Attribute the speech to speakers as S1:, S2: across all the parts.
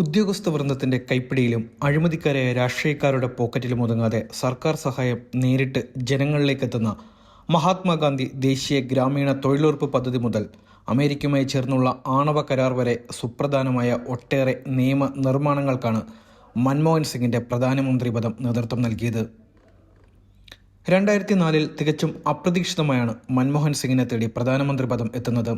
S1: ഉദ്യോഗസ്ഥ വൃന്ദത്തിന്റെ കൈപ്പിടിയിലും അഴിമതിക്കാരായ രാഷ്ട്രീയക്കാരുടെ പോക്കറ്റിലും ഒതുങ്ങാതെ സർക്കാർ സഹായം നേരിട്ട് ജനങ്ങളിലേക്ക് എത്തുന്ന മഹാത്മാഗാന്ധി ദേശീയ ഗ്രാമീണ തൊഴിലുറപ്പ് പദ്ധതി മുതൽ അമേരിക്കയുമായി ചേർന്നുള്ള ആണവ കരാർ വരെ സുപ്രധാനമായ ഒട്ടേറെ നിയമ നിർമ്മാണങ്ങൾക്കാണ് മൻമോഹൻ സിംഗിന്റെ പ്രധാനമന്ത്രി പദം നേതൃത്വം നൽകിയത്. രണ്ടായിരത്തി നാലിൽ തികച്ചും അപ്രതീക്ഷിതമായാണ് മൻമോഹൻ സിംഗിനെ തേടി പ്രധാനമന്ത്രി പദം എത്തുന്നത്.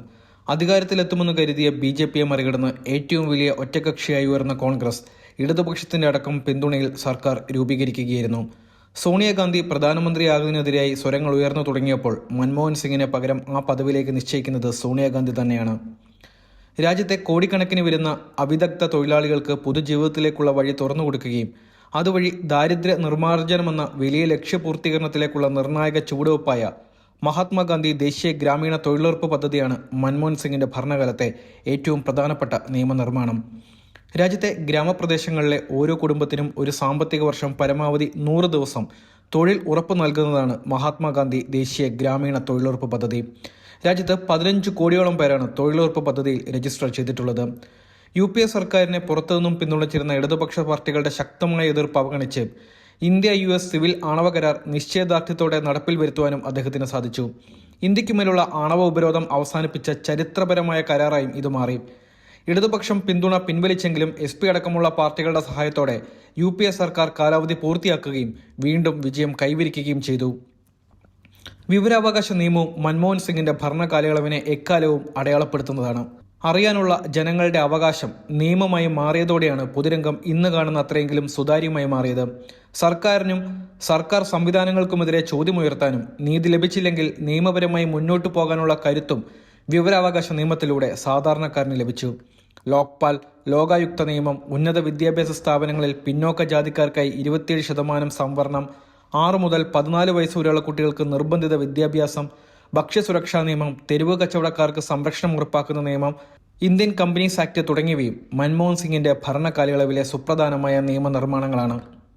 S1: അധികാരത്തിലെത്തുമെന്ന് കരുതിയ ബി ജെ പിയെ മറികടന്ന് ഏറ്റവും വലിയ ഒറ്റകക്ഷിയായി ഉയർന്ന കോൺഗ്രസ് ഇടതുപക്ഷത്തിന്റെ അടക്കം പിന്തുണയിൽ സർക്കാർ രൂപീകരിക്കുകയായിരുന്നു. സോണിയാഗാന്ധി പ്രധാനമന്ത്രിയാകുന്നതിനെതിരായി സ്വരങ്ങൾ ഉയർന്നു തുടങ്ങിയപ്പോൾ മൻമോഹൻ സിംഗിനെ പകരം ആ പദവിയിലേക്ക് നിശ്ചയിക്കുന്നത് സോണിയാഗാന്ധി തന്നെയാണ്. രാജ്യത്തെ കോടിക്കണക്കിന് വരുന്ന അവിദഗ്ധ തൊഴിലാളികൾക്ക് പൊതുജീവിതത്തിലേക്കുള്ള വഴി തുറന്നു കൊടുക്കുകയും അതുവഴി ദാരിദ്ര്യ നിർമ്മാർജനമെന്ന വലിയ ലക്ഷ്യപൂർത്തീകരണത്തിലേക്കുള്ള നിർണായക ചുവടുവെപ്പായ മഹാത്മാഗാന്ധി ദേശീയ ഗ്രാമീണ തൊഴിലുറപ്പ് പദ്ധതിയാണ് മൻമോഹൻ സിംഗിന്റെ ഭരണകാലത്തെ ഏറ്റവും പ്രധാനപ്പെട്ട നിയമനിർമ്മാണം. രാജ്യത്തെ ഗ്രാമപ്രദേശങ്ങളിലെ ഓരോ കുടുംബത്തിനും ഒരു സാമ്പത്തിക വർഷം പരമാവധി നൂറ് ദിവസം തൊഴിൽ ഉറപ്പ് നൽകുന്നതാണ് മഹാത്മാഗാന്ധി ദേശീയ ഗ്രാമീണ തൊഴിലുറപ്പ് പദ്ധതി. രാജ്യത്ത് പതിനഞ്ച് കോടിയോളം പേരാണ് തൊഴിലുറപ്പ് പദ്ധതിയിൽ രജിസ്റ്റർ ചെയ്തിട്ടുള്ളത്. യു പി എ സർക്കാരിനെ പുറത്തുനിന്നും പിന്തുണച്ചിരുന്ന ഇടതുപക്ഷ പാർട്ടികളുടെ ശക്തമായ എതിർപ്പ് അവഗണിച്ച് ഇന്ത്യ യു എസ് സിവിൽ ആണവ കരാർ നിശ്ചയദാർഢ്യത്തോടെ നടപ്പിൽ വരുത്തുവാനും അദ്ദേഹത്തിന് സാധിച്ചു. ഇന്ത്യക്കുമേലുള്ള ആണവ ഉപരോധം അവസാനിപ്പിച്ച ചരിത്രപരമായ കരാറായും ഇത് മാറി. ഇടതുപക്ഷം പിന്തുണ പിൻവലിച്ചെങ്കിലും എസ് പി അടക്കമുള്ള പാർട്ടികളുടെ സഹായത്തോടെ യു പി എ സർക്കാർ കാലാവധി പൂർത്തിയാക്കുകയും വീണ്ടും വിജയം കൈവരിക്കുകയും ചെയ്തു. വിവരാവകാശ നിയമവും മൻമോഹൻ സിംഗിന്റെ ഭരണകാലയളവിനെ എക്കാലവും അടയാളപ്പെടുത്തുന്നതാണ്. അറിയാനുള്ള ജനങ്ങളുടെ അവകാശം നിയമമായി മാറിയതോടെയാണ് പൊതുരംഗം ഇന്ന് കാണുന്ന അത്രയെങ്കിലും സുതാര്യമായി മാറിയത്. സർക്കാരിനും സർക്കാർ സംവിധാനങ്ങൾക്കുമെതിരെ ചോദ്യമുയർത്താനും നീതി ലഭിച്ചില്ലെങ്കിൽ നിയമപരമായി മുന്നോട്ടു പോകാനുള്ള കരുത്തും വിവരാവകാശ നിയമത്തിലൂടെ സാധാരണക്കാരന് ലഭിച്ചു. ലോക്പാൽ ലോകായുക്ത നിയമം ഉന്നത വിദ്യാഭ്യാസ സ്ഥാപനങ്ങളിൽ പിന്നോക്ക ജാതിക്കാർക്കായി ഇരുപത്തിയേഴ് ശതമാനം സംവരണം ആറ് മുതൽ പതിനാല് വയസ്സുവരെയുള്ള കുട്ടികൾക്ക് നിർബന്ധിത വിദ്യാഭ്യാസം ഭക്ഷ്യസുരക്ഷാ നിയമം തെരുവ് കച്ചവടക്കാർക്ക് സംരക്ഷണം ഉറപ്പാക്കുന്ന നിയമം ഇന്ത്യൻ കമ്പനീസ് ആക്ട് തുടങ്ങിയവയും മൻമോഹൻ സിംഗിന്റെ ഭരണകാലയളവിലെ സുപ്രധാനമായ നിയമനിർമ്മാണങ്ങളാണ്.